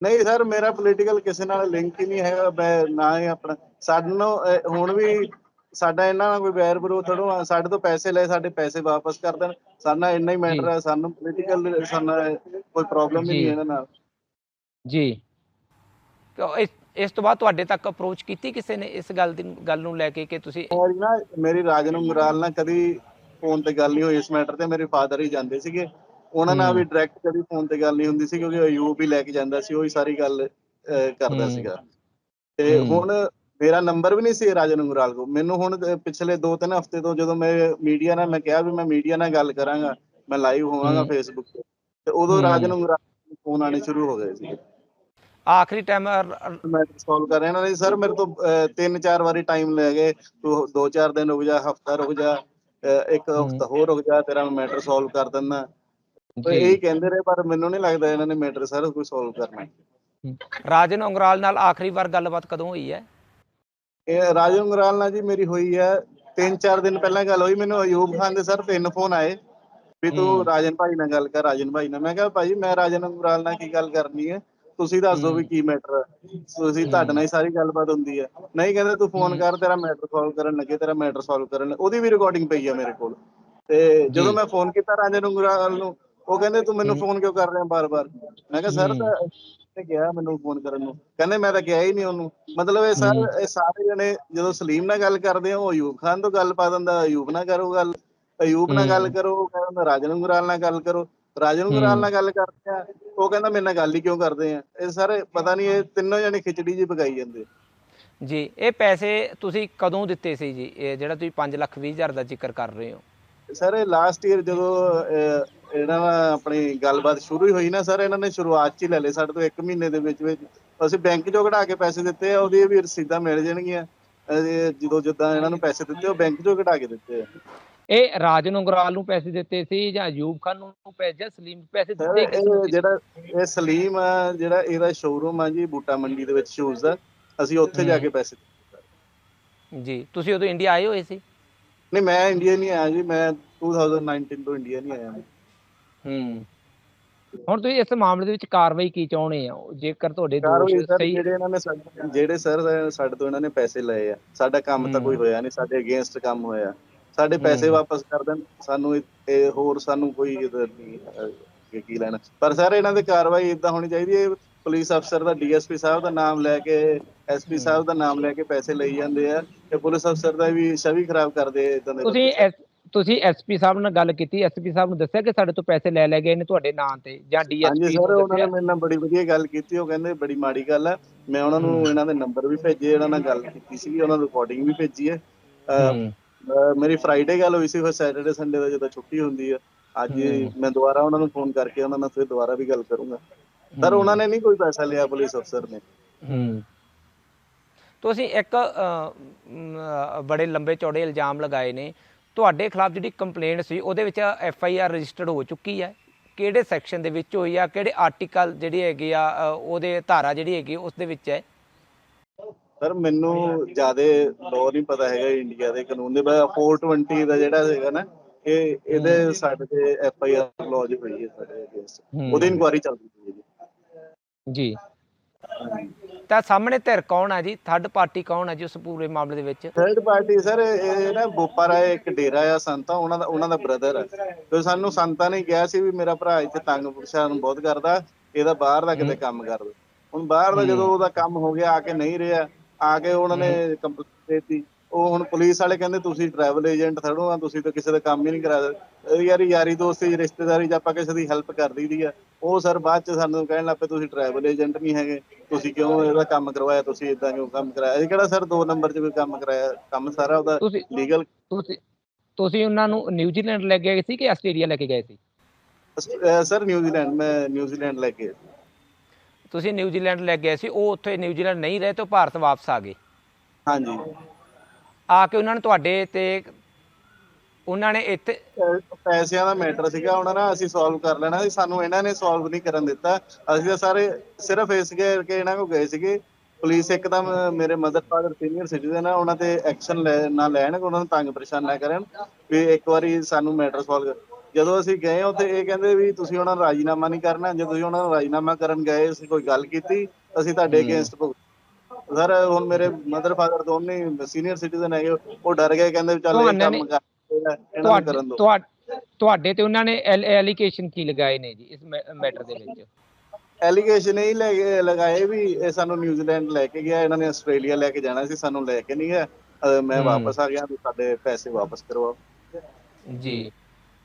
ਨਹੀਂ ਸਰ ਮੇਰਾ ਪੋਲੀਟੀਕਲ ਕਿਸੇ ਨਾਲ ਲਿੰਕ ਹੀ ਨਹੀਂ ਹੈਗਾ ਮੈਂ ਨਾ ਹੀ ਆਪਣਾ। ਸਾਨੂੰ ਹੁਣ ਵੀ ਸਾਡਾ ਇਹਨਾਂ ਨਾਲ ਕੋਈ ਵੈਰ ਵਿਰੋਧ ਥੋੜੋ ਸਾਡੇ ਤੋਂ ਪੈਸੇ ਲਏ ਸਾਡੇ ਪੈਸੇ ਵਾਪਸ ਕਰ ਦੇਣ ਸਾਡਾ ਇੰਨਾ ਹੀ ਮੈਟਰ। ਹੈ ਸਾਨੂੰ ਪੋਲੀਟੀਕਲ ਸਾਨੂੰ ਕੋਈ ਪ੍ਰੋਬਲਮ। ਨਹੀਂ ਇਹਨਾਂ ਨਾਲ ਜੀ ਤਾਂ ਇਸ ਇਸ ਤੋਂ ਬਾਅਦ ਤੁਹਾਡੇ ਤੱਕ ਅਪਰੋਚ ਕੀਤੀ ਕਿਸੇ ਨੇ ਇਸ ਗੱਲ ਦੀ ਗੱਲ ਨੂੰ ਲੈ ਕੇ ਕਿ ਤੁਸੀਂ ਮੇਰੀ ਨਾ ਮੇਰੀ ਰਾਜਨ ਮੁਰਾਲ ਨਾਲ ਕਦੀ ਫੋਨ ਤੇ ਗੱਲ ਨਹੀਂ ਹੋਈ ਇਸ ਮੈਟਰ ਤੇ ਮੇਰੇ ਫਾਦਰ ਹੀ ਜਾਂਦੇ ਸੀਗੇ ਉਹਨਾਂ ਨਾਲ। ਵੀ ਡਾਇਰੈਕਟ ਕਦੀ ਫੋਨ ਤੇ ਗੱਲ ਨਹੀਂ ਹੁੰਦੀ ਸੀ ਕਿਉਂਕਿ ਅਯੂਬ ਹੀ ਲੈ ਕੇ ਜਾਂਦਾ ਸੀ ਉਹ ਹੀ ਸਾਰੀ ਗੱਲ ਕਰਦਾ। ਸੀਗਾ ਤੇ। ਹੁਣ ਮੇਰਾ ਨੰਬਰ ਵੀ ਨਹੀਂ ਸੀ ਰਾਜਨ ਮੁਰਾਲ ਕੋ ਮੈਨੂੰ ਹੁਣ ਪਿਛਲੇ 2-3 ਹਫ਼ਤੇ ਤੋਂ ਜਦੋਂ ਮੈਂ ਮੀਡੀਆ ਨਾਲ ਮੈਂ ਕਿਹਾ ਵੀ ਮੈਂ ਮੀਡੀਆ ਨਾਲ ਗੱਲ ਕਰਾਂਗਾ ਮੈਂ ਲਾਈਵ ਹੋਵਾਂਗਾ। ਫੇਸਬੁੱਕ ਤੇ ਤੇ ਉਦੋਂ। ਰਾਜਨ ਮੁਰਾਲ ਦੇ ਫੋਨ ਆਣੇ ਸ਼ੁਰੂ ਹੋ ਗਏ ਸੀ ਆਖਰੀ ਟਾਈਮ ਮੈਂ ਸੋਲਵ ਕਰ ਰਿਹਾ ਨੇ ਸਰ ਮੇਰੇ ਤੋਂ ਅਹ, ਤਿੰਨ ਚਾਰ ਵਾਰੀ ਟਾਈਮ ਲੈ ਗਏ ਤੂੰ ਦੋ ਚਾਰ ਦਿਨ ਰੁਕ ਜਾ ਹਫਤਾ ਰੁਕ ਜਾ ਇੱਕ। ਹਫਤਾ ਹੋਰ ਰੁਕ ਜਾ ਤੇਰਾ ਮੈਟਰ ਸੋਲਵ ਕਰ ਦਿੰਦਾ ਤੇ ਇਹ ਕਹਿੰਦੇ ਰਹੇ ਪਰ ਮੈਨੂੰ ਨਹੀਂ ਲੱਗਦਾ ਇਹਨਾਂ ਨੇ ਮੈਟਰ ਸਰ ਕੋਈ ਸੋਲਵ ਕਰਨਾ ਰਾਜਨ ਅੰਗਰਾਲ ਨਾਲ ਆਖਰੀ ਵਾਰ ਗੱਲਬਾਤ ਕਦੋਂ ਹੋਈ ਹੈ ਇਹ ਰਾਜੂ ਅੰਗਰਾਲ ਨਾਲ ਜੀ ਮੇਰੀ ਹੋਈ ਹੈ ਤਿੰਨ ਚਾਰ ਦਿਨ ਪਹਿਲਾਂ ਗੱਲ ਹੋਈ ਮੈਨੂੰ ਅਯੂਬ ਖਾਨ ਦੇ ਸਰ ਤਿੰਨ ਫੋਨ ਆਏ ਵੀ। ਤੂੰ ਰਾਜਨ ਭਾਈ ਨਾਲ ਗੱਲ ਕਰ ਰਾਜਨ ਭਾਈ ਨਾਲ ਮੈਂ ਕਿਹਾ ਭਾਈ ਮੈਂ ਰਾਜਨ ਅੰਗਰਾਲ ਨਾਲ ਕੀ ਗੱਲ ਕਰਨੀ ਹੈ ਤੁਸੀਂ ਦੱਸ ਦਿਓ ਵੀ ਕੀ ਮੈਟਰ ਹੈ ਤੁਸੀਂ ਤੁਹਾਡੇ ਨਾਲ ਹੀ ਸਾਰੀ ਗੱਲਬਾਤ ਹੁੰਦੀ ਹੈ ਨਹੀਂ ਕਹਿੰਦੇ ਤੂੰ ਫੋਨ ਕਰ ਤੇਰਾ ਮੈਟਰ ਸੋਲਵ ਕਰਨ ਲੱਗੇ ਤੇਰਾ ਮੈਟਰ ਸੋਲਵ ਕਰਨ। ਉਹਦੀ ਵੀ ਰਿਕਾਰਡਿੰਗ ਪਈ ਹੈ ਮੇਰੇ ਕੋਲ ਤੇ ਜਦੋਂ। ਮੈਂ ਫੋਨ ਕੀਤਾ ਰਾਜਨ ਅੰਗਰਾਲ ਨੂੰ ਉਹ ਕਹਿੰਦੇ ਤੂੰ ਮੈਨੂੰ। ਫੋਨ ਕਿਉਂ ਕਰ ਰਿਹਾ ਬਾਰ-ਬਾਰ ਮੈਂ ਕਿਹਾ ਸਰ। ਤਾਂ ਨੇ ਕਿਹਾ ਮੈਨੂੰ ਫੋਨ ਕਰਨ ਨੂੰ। ਕਹਿੰਦੇ ਮੈਂ ਤਾਂ ਕਿਹਾ ਹੀ ਨਹੀਂ ਉਹਨੂੰ। ਮਤਲਬ ਇਹ ਸਰ ਹੂੰ। ਇਹ ਸਾਰੇ ਜਣੇ ਜਦੋਂ ਸਲੀਮ ਨਾਲ ਗੱਲ ਕਰਦੇ ਆ ਉਹ ਅਯੂਬ ਖਾਨ ਤੋਂ ਗੱਲ ਪਾ ਦਿੰਦਾ ਅਯੂਬ ਨਾਲ ਕਰੋ ਗੱਲ। ਅਯੂਬ ਨਾਲ ਗੱਲ ਹੂੰ। ਕਰੋ ਕਹਿੰਦਾ ਰਾਜਨ ਗੁਰਾਲ ਨਾਲ ਗੱਲ ਕਰੋ। ਰਾਜਨ ਗੁਰਾਲ ਹੂੰ। ਨਾਲ ਗੱਲ ਕਰਦੇ ਆ ਉਹ ਕਹਿੰਦਾ ਮੇਰੇ ਨਾਲ ਗੱਲ ਹੀ ਕਿਉਂ ਕਰਦੇ ਆ? ਇਹ ਸਾਰੇ ਪਤਾ ਨਹੀਂ ਇਹ ਤਿੰਨੋਂ ਜਣੇ ਖਿਚੜੀ ਜੀ ਪਕਾਈ ਜਾਂਦੇ। ਜੀ ਇਹ ਪੈਸੇ ਤੁਸੀਂ ਕਦੋਂ ਦਿੱਤੇ ਸੀ ਜੀ? ਇਹ ਜਿਹੜਾ ਤੁਸੀਂ 5 ਲੱਖ 20 ਹਜ਼ਾਰ ਦਾ ਜ਼ਿਕਰ ਕਰ ਰਹੇ ਹੋ? ਸਰ ਇਹ ਲਾਸਟ ਈਅਰ ਜਦੋਂ ਇਹਨਾਂ ਨਾਲ ਆਪਣੀ ਗੱਲਬਾਤ ਸ਼ੁਰੂ ਹੀ ਹੋਈ ਨਾ ਸਰ ਇਹਨਾਂ ਨੇ ਸ਼ੁਰੂਆਤ 'ਚ ਹੀ ਲੈ ਲਏ ਸਾਡੇ ਤੋਂ 1 ਮਹੀਨੇ ਦੇ ਵਿੱਚ ਵਿੱਚ ਅਸੀਂ ਬੈਂਕ 'ਚੋਂ ਕਢਾ ਕੇ ਪੈਸੇ ਦਿੱਤੇ ਆ ਉਹਦੀ ਵੀ ਰਸੀਦਾਂ ਮਿਲ ਜਾਣਗੀਆਂ ਜਦੋਂ ਜਿੱਦਾਂ ਇਹਨਾਂ ਨੂੰ ਪੈਸੇ ਦਿੱਤੇ ਉਹ ਬੈਂਕ 'ਚੋਂ ਕਢਾ ਕੇ ਦਿੱਤੇ ਆ ਇਹ ਰਾਜਨ ਅੰਗਰਾਲ ਨੂੰ ਪੈਸੇ ਦਿੱਤੇ ਸੀ ਜਾਂ ਅਯੂਬ ਖਾਨ ਨੂੰ ਪੈਸੇ ਜਾਂ ਸਲੀਮ ਪੈਸੇ ਦਿੱਤੇ? ਜਿਹੜਾ ਇਹ ਸਲੀਮ ਆ ਜਿਹੜਾ ਇਹਦਾ ਸ਼ੋਰੂਮ ਆ ਜੀ ਬੂਟਾ ਮੰਡੀ ਦੇ ਵਿੱਚ ਸ਼ੂਜ਼ ਦਾ ਅਸੀਂ ਉੱਥੇ ਜਾ। ਕੇ ਪੈਸੇ ਜੀ ਤੁਸੀਂ ਉਦੋਂ ਇੰਡੀਆ ਆਏ ਹੋਏ ਸੀ ਨਹੀਂ ਮੈਂ ਇੰਡੀਆ ਨਹੀਂ ਆਇਆ ਜੀ ਮੈਂ 2019 ਤੋਂ ਇੰਡੀਆ ਨਹੀਂ ਆਇਆ ਹੂੰ। ਹੁਣ ਤੁਸੀਂ ਇਸ ਮਾਮਲੇ ਦੇ ਵਿੱਚ ਕਾਰਵਾਈ ਕੀ ਚਾਹੁੰਦੇ ਆ ਜੇਕਰ ਤੁਹਾਡੇ ਦੋਸ਼ ਸਹੀ ਜਿਹੜੇ ਇਹਨਾਂ ਨੇ ਸਾਡੇ- ਜਿਹੜੇ ਸਰ ਸਾਡੇ ਤੋਂ ਇਹਨਾਂ ਨੇ ਪੈਸੇ ਲਏ ਆ। ਸਾਡਾ ਕੰਮ ਤਾਂ। ਕੋਈ ਹੋਇਆ ਨਹੀਂ ਸਾਡੇ ਅਗੇਂਸਟ ਕੰਮ ਹੋਇਆ। ਸਾਡੇ ਪੈਸੇ। ਵਾਪਸ ਕਰ ਦੇਣ ਸਾਨੂੰ ਇਹ- ਹੋਰ ਸਾਨੂੰ ਕੋਈ ਕੀ ਲੈਣਾ। ਪਰ ਸਰ ਇਹਨਾਂ ਦੀ ਕਾਰਵਾਈ ਇਦਾਂ ਹੋਣੀ ਚਾਹੀਦੀ ਹੈ ਪੁਲਿਸ ਅਫਸਰ ਦਾ ਡੀਐਸਪੀ ਸਾਹਿਬ ਦਾ ਨਾਮ ਲੈ ਕੇ ਐਸਪੀ। ਸਾਹਿਬ ਦਾ ਨਾਮ ਲੈ ਕੇ ਪੈਸੇ ਲਈ ਜਾਂਦੇ ਆ ਤੇ ਪੁਲਿਸ ਅਫਸਰ ਦਾ ਵੀ ਛਵੀ ਖਰਾਬ ਕਰਦੇ ਆ ਇਦਾਂ ਦੇ ਤੁਸੀਂ ਤੁਸੀਂ ਐਸਪੀ ਸਾਹਿਬ ਨਾਲ ਗੱਲ ਕੀਤੀ ਐਸਪੀ ਸਾਹਿਬ ਨੂੰ ਦੱਸਿਆ ਕਿ ਸਾਡੇ ਤੋਂ ਪੈਸੇ ਲੈ ਲੈ ਗਏ ਨੇ ਤੁਹਾਡੇ ਨਾਂ ਤੇ ਜਾਂ ਹਾਂਜੀ ਡੀਐਸਪੀ ਸਰ ਨੂੰ ਉਹਨਾਂ ਨੇ ਮੇਰੇ ਨਾਲ ਬੜੀ ਵਧੀਆ ਗੱਲ ਕੀਤੀ ਉਹ ਕਹਿੰਦੇ ਬੜੀ ਮਾੜੀ ਗੱਲ ਹੈ ਮੈਂ ਉਹਨਾਂ ਨੂੰ। ਇਹਨਾਂ ਦੇ ਨੰਬਰ ਵੀ ਭੇਜੇ ਇਹਨਾਂ ਨਾਲ ਗੱਲ ਕੀਤੀ ਸੀ ਉਹਨਾਂ ਨੂੰ ਰਿਕਾਰਡਿੰਗ ਵੀ ਭੇਜੀ ਹੈ ਮੇਰੀ ਫਰਾਈਡੇ ਗੱਲ ਹੋਈ ਸੀ ਫਿਰ ਸੈਟਰਡੇ ਸੰਡੇ ਦਾ ਜਦੋਂ ਛੁੱਟੀ ਹੁੰਦੀ ਹੈ ਅੱਜ। ਮੈਂ ਦੁਬਾਰਾ ਉਹਨਾਂ ਨੂੰ ਫੋਨ ਕਰਕੇ ਉਹਨਾਂ ਨਾਲ ਫਿਰ ਦੁਬਾਰਾ ਵੀ ਗੱਲ ਕਰੂੰਗਾ ਸਰ ਉਹਨਾਂ ਨੇ ਨਹੀਂ ਕੋਈ ਪੈਸਾ ਲਿਆ ਪੁਲਿਸ ਅਫਸਰ ਨੇ ਹੂੰ ਤੁਸੀਂ ਇੱਕ ਅ, ਮ, ਅ, ਬੜੇ ਲੰਬੇ ਚੌੜੇ ਇਲਜ਼ਾਮ ਲਗਾਏ ਨੇ। ਤੁਹਾਡੇ ਖਿਲਾਫ ਜਿਹੜੀ ਕੰਪਲੇਂਟ ਸੀ ਉਹਦੇ ਵਿੱਚ ਐਫ ਆਈ ਆਰ ਰਜਿਸਟਰਡ ਹੋ ਚੁੱਕੀ ਹੈ। ਕਿਹੜੇ ਸੈਕਸ਼ਨ ਦੇ ਵਿੱਚ ਹੋਈ ਆ ਕਿਹੜੇ ਆਰਟੀਕਲ ਜਿਹੜੀ ਹੈਗੀ ਆ ਉਹਦੇ ਧਾਰਾ ਜਿਹੜੀ ਹੈਗੀ ਉਸ ਦੇ ਵਿੱਚ ਹੈ? ਸਰ ਮੈਨੂੰ ਜ਼ਿਆਦਾ ਲਾਅ ਨਹੀਂ ਪਤਾ ਹੈਗਾ ਇੰਡੀਆ ਦੇ ਕਾਨੂੰਨ ਦੇ ਬਸ 420 ਦਾ ਜਿਹੜਾ ਹੈਗਾ ਨਾ ਇਹ ਇਹਦੇ ਸਾਡੇ ਤੇ ਐਫ ਆਈ ਆਰ ਲੌਜ ਹੋਈ ਹੈ ਸਾਡੇ ਅਗੇਂਸਟ। ਉਹਦੀ ਇਨਕੁਆਇਰੀ ਚੱਲ ਰਹੀ ਹੈ ਜੀ। ਜੀ। ਤਾਂ ਸਾਹਮਣੇ ਧਿਰ ਕੌਣ ਆ ਜੀ? ਥਰਡ ਪਾਰਟੀ ਕੌਣ ਆ ਜੀ ਉਸ ਪੂਰੇ ਮਾਮਲੇ ਦੇ ਵਿੱਚ? ਥਰਡ ਪਾਰਟੀ ਸਰ ਇਹ ਨਾ ਬੋਪਾ ਰਾਏ ਇੱਕ ਡੇਰਾ ਆ ਸੰਤਾ ਉਹਨਾਂ ਦਾ ਉਹਨਾਂ ਦਾ ਬ੍ਰਦਰ ਹੈ ਤੇ ਸਾਨੂੰ ਸੰਤਾ ਨੇ ਕਿਹਾ ਸੀ ਵੀ ਮੇਰਾ ਭਰਾ ਇੱਥੇ ਤੰਗ ਪਰੇਸ਼ਾਨ ਬਹੁਤ ਕਰਦਾ ਇਹਦਾ ਬਾਹਰ ਦਾ ਕਿਤੇ ਕੰਮ ਕਰ ਦੇ ਹੁਣ ਬਾਹਰ ਦਾ ਜਦੋਂ ਉਹਦਾ ਕੰਮ ਹੋ ਗਿਆ ਆ ਕੇ ਨਹੀਂ ਰਿਹਾ ਆ ਕੇ ਉਹਨਾਂ ਨੇ ਕੰਪਲੇਂਟ ਦਿੱਤੀ। ਉਹ ਹੁਣ ਪੁਲਿਸ ਵਾਲੇ ਕਹਿੰਦੇ ਤੁਸੀਂ ਟਰੈਵਲ ਏਜੰਟ ਥੜੋ ਆ ਤੁਸੀਂ ਤਾਂ ਕਿਸੇ ਦਾ ਕੰਮ ਹੀ ਨਹੀਂ ਕਰਾ ਸਕਦੇ। ਯਾਰ ਯਾਰੀ ਦੋਸਤੀ ਰਿਸ਼ਤੇਦਾਰੀ ਚ ਆਪਾਂ ਕਿਸੇ ਦੀ ਹੈਲਪ ਕਰ ਦਈਦੀ ਆ ਉਹ ਸਰ ਬਾਅਦ ਚ ਸਾਨੂੰ ਕਹਿਣ ਲੱਗ ਪਏ ਤੁਸੀਂ ਟਰੈਵਲ ਏਜੰਟ ਨਹੀਂ ਹੈਗੇ ਤੁਸੀਂ ਕਿਉਂ ਇਹਦਾ ਕੰਮ ਕਰਵਾਇਆ ਤੁਸੀਂ ਇਦਾਂ ਕਿਉਂ ਕੰਮ ਕਰਾਇਆ? ਇਹ ਕਿਹੜਾ ਸਰ ਦੋ ਨੰਬਰ 'ਚ ਕੋਈ ਕੰਮ ਕਰਾਇਆ ਕੰਮ ਸਾਰਾ ਉਹਦਾ ਲੀਗਲ ਤੁਸੀਂ ਤੁਸੀਂ ਉਹਨਾਂ ਨੂੰ ਨਿਊਜ਼ੀਲੈਂਡ ਲੈ ਕੇ ਗਏ ਸੀ ਕਿ ਆਸਟ੍ਰੇਲੀਆ ਲੈ ਕੇ ਗਏ ਸੀ? ਸਰ ਨਿਊਜ਼ੀਲੈਂਡ ਮੈਂ ਨਿਊਜ਼ੀਲੈਂਡ ਲੈ ਕੇ ਤੁਸੀਂ ਨਿਊਜ਼ੀਲੈਂਡ ਲੈ ਗਏ ਸੀ ਉਹ ਉੱਥੇ ਨਿਊਜ਼ੀਲੈਂਡ ਨਹੀਂ ਰਹੇ ਤੇ ਭਾਰਤ ਵਾਪਸ ਆ ਗਏ। ਹਾਂਜੀ। ਆ ਕੇ ਉਹਨਾਂ ਨੇ ਤੁਹਾਡੇ ਤੇ ਉਹਨਾਂ ਨੇ ਇੱਥੇ ਪੈਸਿਆਂ ਦਾ ਮੈਟਰ ਸੀਗਾ ਉਹਨਾਂ ਨਾਲ ਅਸੀਂ ਸੋਲਵ ਕਰ ਲੈਣਾ ਸੀ ਸਾਨੂੰ ਇਹਨਾਂ ਨੇ ਸੋਲਵ ਨਹੀਂ ਕਰਨ ਦਿੱਤਾ। ਅਸੀਂ ਤਾਂ ਸਾਰੇ ਸਿਰਫ ਇਸ ਕਰਕੇ ਇਹਨਾਂ ਕੋ ਗਏ ਸੀਗੇ। ਪੁਲਿਸ ਇੱਕਦਮ ਮੇਰੇ ਮਦਰ ਫਾਦਰ ਸੀਨੀਅਰ ਸਿਟੀਜ਼ਨ ਆ ਉਹਨਾਂ ਤੇ ਐਕਸ਼ਨ ਨਾ ਲੈਣ ਉਹਨਾਂ ਨੂੰ ਤੰਗ ਪਰੇਸ਼ਾਨ ਨਾ ਕਰਨ ਵੀ ਇੱਕ ਵਾਰੀ ਸਾਨੂੰ ਮੈਟਰ ਸੋਲਵ ਜਦੋਂ ਅਸੀਂ ਗਏ ਉੱਥੇ ਇਹ ਕਹਿੰਦੇ ਵੀ ਤੁਸੀਂ ਉਹਨਾਂ ਨੂੰ ਰਾਜੀਨਾਮਾ ਨਹੀਂ ਕਰਨਾ ਜੇ ਤੁਸੀਂ ਉਹਨਾਂ ਨੂੰ ਰਾਜੀਨਾਮਾ ਕਰਨ ਗਏ ਅਸੀਂ ਕੋਈ ਗੱਲ ਕੀਤੀ ਅਸੀਂ ਤੁਹਾਡੇ। ਅਗੇਂਸਟ ਸਰ ਹੁਣ ਮੇਰੇ ਮਦਰ ਫਾਦਰ ਦੋਨੇ ਸੀਨੀਅਰ ਸਿਟੀਜ਼ਨ ਹੈਗੇ ਉਹ ਡਰ ਗਏ ਕਹਿੰਦੇ ਚੱਲ ਇਹ ਕੰਮ ਕਰ ਇਹਨਾਂ ਤੁਹਾਡੇ ਕਰਨ ਦੋ। ਤੁਹਾ- ਤੁਹਾਡੇ ਤੇ ਉਹਨਾਂ ਨੇ ਐਲੀਗੇਸ਼ਨ ਕੀ ਲਗਾਏ ਨੇ ਜੀ ਇਸ ਮੈਟਰ ਦੇ ਵਿੱਚ? ਐਲੀਗੇਸ਼ਨ ਇਹ ਲਗਾਏ ਵੀ ਇਹ ਸਾਨੂੰ ਨਿਊਜ਼ੀਲੈਂਡ ਲੈ ਕੇ ਗਿਆ ਇਹਨਾਂ ਨੇ ਆਸਟ੍ਰੇਲੀਆ ਲੈ ਕੇ ਜਾਣਾ ਸੀ ਸਾਨੂੰ ਲੈ ਕੇ ਨਹੀਂ ਗਿਆ। ਮੈਂ। ਵਾਪਸ ਆ ਗਿਆ ਸਾਡੇ ਪੈਸੇ ਵਾਪਸ ਕਰਵਾਓ। ਜੀ।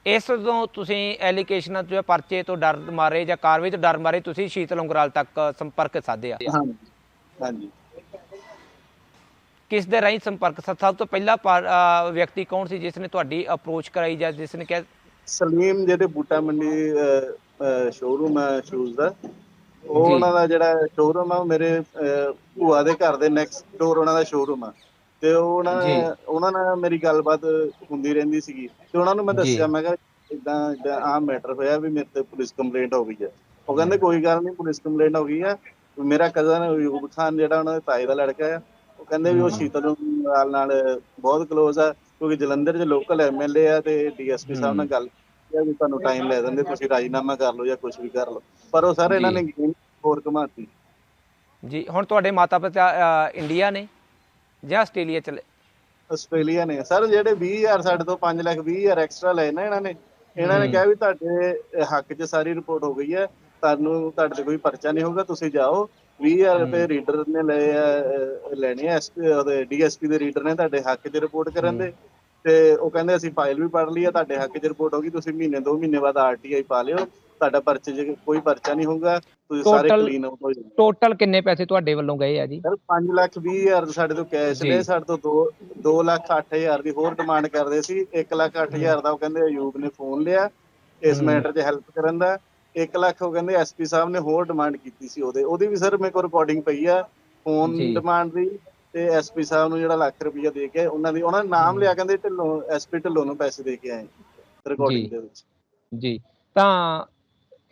ਇਸ ਤੋਂ ਤੁਸੀਂ ਐਲੀਗੇਸ਼ਨਾਂ ਤੋਂ ਪਰਚੇ ਤੋਂ ਡਰ ਮਾਰੇ ਜਾਂ ਕਾਰਵਾਈ ਤੋਂ ਡਰ ਮਾਰੇ ਤੁਸੀਂ ਸ਼ੀਤਲ ਉਂਗਰਾਲ ਤੱਕ ਸੰਪਰਕ ਸਾਧਿਆ। ਹਾਂਜੀ। ਹਾਂਜੀ। ਕਿਸ ਦੇ ਰਾਹੀਂ ਸੰਪਰਕ? ਸਭ ਤੋਂ ਪਹਿਲਾ ਵਿਅਕਤੀ ਕੌਣ ਸੀ ਜਿਸ ਨੇ ਤੁਹਾਡੀ ਅਪਰੋਚ ਕਰਾਈ ਜਾਂ ਜਿਸ ਨੇ ਕਿਹਾ? ਸਲੀਮ ਜਿਹੜੇ ਬੂਟਾ ਮੰਡੀ ਸ਼ੋਰੂਮ ਹੈ ਸ਼ੂਜ਼ ਦਾ ਉਹ। ਉਹਨਾਂ ਦਾ ਜਿਹੜਾ ਸ਼ੋਰੂਮ ਆ ਉਹ ਮੇਰੇ ਭੂਆ ਦੇ ਘਰ ਦੇ ਨੈਕਸਟ ਡੋਰ ਉਹਨਾਂ ਦਾ ਸ਼ੋਰੂਮ ਆ। ਤੇ ਉਹ ਉਹਨਾਂ। ਉਹਨਾਂ ਨਾਲ ਮੇਰੀ ਗੱਲਬਾਤ ਹੁੰਦੀ ਰਹਿੰਦੀ ਸੀਗੀ। ਤੇ ਉਹਨਾਂ ਨੂੰ ਮੈਂ। ਦੱਸਿਆ ਮੈਂ ਕਿਹਾ ਇਦਾਂ ਇਦਾਂ ਆ ਮੈਟਰ ਹੋਇਆ ਵੀ ਮੇਰੇ ਤੇ ਪੁਲਿਸ ਕੰਪਲੇਂਟ ਹੋ ਗਈ ਹੈ ਉਹ ਕਹਿੰਦੇ ਕੋਈ ਗੱਲ ਨਹੀਂ ਪੁਲਿਸ ਕੰਪਲੇਂਟ ਹੋ ਗਈ ਹੈ ਮੇਰਾ ਕਜ਼ਨ ਯੂਬ ਖਾਨ ਜਿਹੜਾ ਉਹਨਾਂ ਦੇ ਤਾਏ ਦਾ ਲੜਕਾ ਹੈ ਉਹ ਕਹਿੰਦੇ ਵੀ ਉਹ। ਸ਼ੀਤਲ ਨਾਲ ਨਾਲ ਬਹੁਤ ਕਲੋਜ਼ ਆ ਕਿਉਂਕਿ ਜਲੰਧਰ 'ਚ ਲੋਕਲ ਐਮਐਲਏ ਆ ਤੇ ਡੀਐਸਪੀ ਸਾਹਿਬ ਨਾਲ। ਗੱਲ ਕੀਤੀ ਆ ਵੀ ਤੁਹਾਨੂੰ ਟਾਈਮ ਲੈ ਦਿੰਦੇ ਤੁਸੀਂ ਰਾਜੀਨਾਮਾ ਕਰ ਲਓ ਜਾਂ ਕੁਝ ਵੀ ਕਰ ਲਓ ਪਰ ਉਹ ਸਾਰੇ ਇਹਨਾਂ। ਨੇ ਗੇਮ ਹੋਰ ਘਮਾਤੀ ਜੀ ਹੁਣ ਤੁਹਾਡੇ ਮਾਤਾ ਪਿਤਾ ਇੰਡੀਆ ਨੇ ਜਾਂ ਆਸਟ੍ਰੇਲੀਆ ਚਲੇ ਆਸਟ੍ਰੇਲੀਆ ਨੇ ਸਰ ਜਿਹੜੇ 20000 ਸਾਡੇ ਤੋਂ 5 ਲੱਖ 20000 ਐਕਸਟਰਾ ਲਏ ਨਾ ਇਹਨਾਂ ਨੇ ਇਹਨਾਂ ਨੇ। ਕਿਹਾ ਵੀ ਤੁਹਾਡੇ ਹੱਕ 'ਚ ਸਾਰੀ ਰਿਪੋਰਟ ਹੋ ਗਈ ਹੈ ਤੁਹਾਨੂੰ ਤੁਹਾਡੇ ਤੇ ਕੋਈ ਪਰਚਾ ਨਹੀਂ ਹੋਊਗਾ ਤੁਸੀਂ ਜਾਓ 20000 ਰੁਪਏ। ਰੀਡਰ ਨੇ ਲਏ ਆ ਲੈਣੇ ਆ ਐਸਪੀ ਉਹਦੇ ਡੀਐਸਪੀ ਦੇ ਰੀਡਰ ਨੇ ਤੁਹਾਡੇ ਹੱਕ 'ਚ ਰਿਪੋਰਟ ਕਰਨ ਦੇ। ਤੇ ਉਹ ਕਹਿੰਦੇ ਅਸੀਂ ਫਾਈਲ ਵੀ ਪੜ ਲਈ ਆ ਤੁਹਾਡੇ ਹੱਕ 'ਚ ਰਿਪੋਰਟ ਹੋਗੀ ਤੁਸੀਂ ਮਹੀਨੇ ਦੋ ਮਹੀਨੇ ਬਾਅਦ ਆਰਟੀਆਈ ਪਾ ਲਿਓ। ਤੁਹਾਡਾ ਪਰਚੇ 'ਚ ਕੋਈ ਪਰਚਾ ਨਹੀਂ ਹੋਊਗਾ ਤੁਸੀਂ ਸਾਰੇ ਕਲੀਨ ਹੋ ਜਾਓ ਟੋਟਲ ਕਿੰਨੇ ਪੈਸੇ ਤੁਹਾਡੇ ਵੱਲੋਂ ਗਏ ਆ ਜੀ? ਸਰ 5 ਲੱਖ 20 ਹਜ਼ਾਰ ਸਾਡੇ ਤੋਂ ਕੈਸ਼। ਲਏ ਸਾਡੇ ਤੋਂ 2 2 ਲੱਖ 8 ਹਜ਼ਾਰ ਦੀ ਹੋਰ ਡਿਮਾਂਡ ਕਰਦੇ ਸੀ। 1 ਲੱਖ 8 ਹਜ਼ਾਰ ਦਾ ਉਹ ਕਹਿੰਦੇ ਅਯੂਬ ਨੇ ਫੋਨ ਲਿਆ। ਇਸ। ਮੈਟਰ 'ਚ ਹੈਲਪ ਕਰਨ ਦਾ। 1 ਲੱਖ ਉਹ ਕਹਿੰਦੇ ਐਸਪੀ ਸਾਹਿਬ ਨੇ ਹੋਰ ਡਿਮਾਂਡ ਕੀਤੀ ਸੀ ਉਹਦੇ ਉਹਦੀ ਵੀ ਸਰ ਮੇਰੇ ਕੋਲ ਰਿਕਾਰਡਿੰਗ ਪਈ ਆ ਫੋਨ। ਡਿਮਾਂਡ ਦੀ ਤੇ ਐਸਪੀ ਸਾਹਿਬ ਨੂੰ ਜਿਹੜਾ ਲੱਖ ਰੁਪਈਆ ਦੇ ਕੇ ਉਹਨਾਂ ਦੀ ਉਹਨਾਂ ਨੇ ਨਾਮ ਲਿਆ ਕਹਿੰਦੇ ਢਿੱਲੋਂ ਐਸਪੀ ਢਿੱਲੋਂ ਨੂੰ ਪੈਸੇ ਦੇ ਕੇ ਆਏ। ਰਿਕਾਰਡਿੰਗ ਦੇ ਵਿੱਚ ਜੀ ਤਾਂ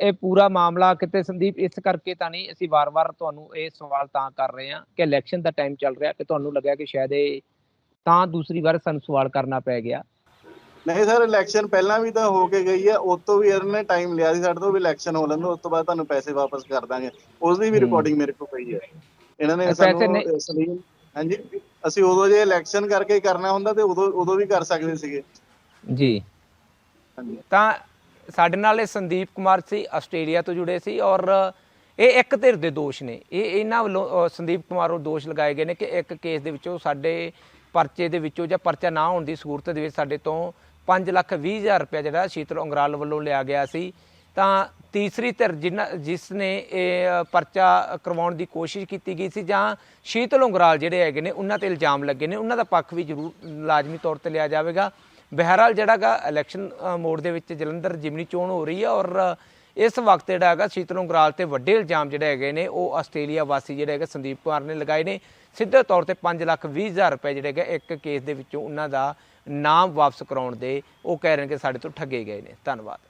ਇਹ ਪੂਰਾ ਮਾਮਲਾ ਕਿਤੇ ਸੰਦੀਪ ਇਸ ਕਰਕੇ ਤਾਂ ਨਹੀਂ ਅਸੀਂ ਵਾਰ-ਵਾਰ ਤੁਹਾਨੂੰ ਇਹ ਸਵਾਲ ਤਾਂ ਕਰ ਰਹੇ ਹਾਂ ਕਿ ਇਲੈਕਸ਼ਨ ਦਾ ਟਾਈਮ ਚੱਲ ਰਿਹਾ ਕਿ ਤੁਹਾਨੂੰ ਲੱਗਿਆ ਕਿ ਸ਼ਾਇਦ ਇਹ ਤਾਂ ਦੂਸਰੀ ਵਾਰ ਸਾਨੂੰ ਸਵਾਲ ਕਰਨਾ ਪੈ ਗਿਆ ਨਹੀਂ ਸਰ ਇਲੈਕਸ਼ਨ ਪਹਿਲਾਂ ਵੀ ਤਾਂ ਹੋ ਕੇ ਗਈ ਹੈ ਉਸ ਤੋਂ ਵੀ ਇਹਨਾਂ ਨੇ ਟਾਈਮ ਲਿਆ ਸੀ ਸਾਡੇ ਤੋਂ ਵੀ ਇਲੈਕਸ਼ਨ ਹੋ ਲੈਂਦਾ ਉਸ ਤੋਂ ਬਾਅਦ ਤੁਹਾਨੂੰ ਪੈਸੇ ਵਾਪਸ ਕਰ ਦਾਂਗੇ। ਉਸ ਦੀ ਵੀ। ਰਿਕਾਰਡਿੰਗ ਮੇਰੇ ਕੋਲ ਪਈ ਹੈ। ਇਹਨਾਂ ਨੇ ਸਾਨੂੰ ਸਲੀਮ ਹਾਂਜੀ? ਅਸੀਂ ਉਦੋਂ ਜੇ ਇਲੈਕਸ਼ਨ ਕਰਕੇ ਕਰਨਾ ਹੁੰਦਾ ਤੇ ਉਦੋਂ ਉਦੋਂ ਵੀ ਕਰ ਸਕਦੇ ਸੀਗੇ। ਜੀ। ਹਾਂਜੀ। ਤਾਂ ਸਾਡੇ ਨਾਲ ਇਹ ਸੰਦੀਪ ਕੁਮਾਰ ਸੀ ਆਸਟ੍ਰੇਲੀਆ ਤੋਂ ਜੁੜੇ ਸੀ ਔਰ ਇਹ ਇੱਕ ਧਿਰ ਦੇ ਦੋਸ਼ ਨੇ। ਇਹ ਇਹਨਾਂ ਵੱਲੋਂ ਸੰਦੀਪ ਕੁਮਾਰ ਨੂੰ ਦੋਸ਼ ਲਗਾਏ ਗਏ ਨੇ ਕਿ ਇੱਕ ਕੇਸ ਦੇ ਵਿੱਚੋਂ ਸਾਡੇ ਪਰਚੇ ਦੇ ਵਿੱਚੋਂ ਜਾਂ ਪਰਚਾ ਨਾ ਹੋਣ ਦੀ ਸੂਰਤ ਦੇ ਵਿੱਚ ਸਾਡੇ ਤੋਂ 5 ਲੱਖ 20 ਹਜ਼ਾਰ ਰੁਪਏ ਜਿਹੜਾ ਸ਼ੀਤਲ ਉਂਗਰਾਲ ਵੱਲੋਂ ਲਿਆ ਗਿਆ ਸੀ। ਤਾਂ ਤੀਸਰੀ ਧਿਰ ਜਿਨ੍ਹਾਂ ਜਿਸ ਨੇ ਇਹ ਪਰਚਾ ਕਰਵਾਉਣ ਦੀ ਕੋਸ਼ਿਸ਼ ਕੀਤੀ ਗਈ ਸੀ ਜਾਂ ਸ਼ੀਤਲ ਉਂਗਰਾਲ ਜਿਹੜੇ ਹੈਗੇ ਨੇ ਉਹਨਾਂ ਤੇ ਇਲਜ਼ਾਮ ਲੱਗੇ ਨੇ ਉਹਨਾਂ ਦਾ ਪੱਖ ਵੀ ਜ਼ਰੂਰ ਲਾਜ਼ਮੀ ਤੌਰ ਤੇ ਲਿਆ ਜਾਵੇਗਾ। ਬਹਿਰਾਲ ਜਿਹੜਾ ਗਾ ਇਲੈਕਸ਼ਨ ਅ, ਮੋਡ ਦੇ ਵਿੱਚ ਜਲੰਧਰ ਜਿਮਨੀ ਚੋਣ ਹੋ ਰਹੀ ਹੈ ਔਰ ਇਸ ਵਕਤ ਜਿਹੜਾ ਹੈਗਾ ਸ਼ੀਤਲ ਉਂਗਰਾਲ ਤੇ ਵੱਡੇ ਇਲਜ਼ਾਮ ਜਿਹੜੇ ਹੈਗੇ ਨੇ ਉਹ ਆਸਟ੍ਰੇਲੀਆ ਵਾਸੀ ਜਿਹੜੇ ਹੈਗੇ ਸੰਦੀਪ ਕੁਮਾਰ ਨੇ ਲਗਾਏ ਨੇ। ਸਿੱਧੇ ਤੌਰ ਤੇ 5 ਲੱਖ 20 ਹਜ਼ਾਰ ਰੁਪਏ ਜਿਹੜੇ ਹੈਗੇ ਇੱਕ ਕੇਸ ਦੇ ਵਿੱਚੋਂ ਉਹਨਾਂ ਦਾ ਨਾਮ ਵਾਪਸ ਕਰਾਉਣ ਦੇ, ਉਹ ਕਹਿ ਰਹੇ ਨੇ ਕਿ ਸਾਡੇ ਤੋਂ ਠੱਗੇ ਗਏ ਨੇ। ਧੰਨਵਾਦ।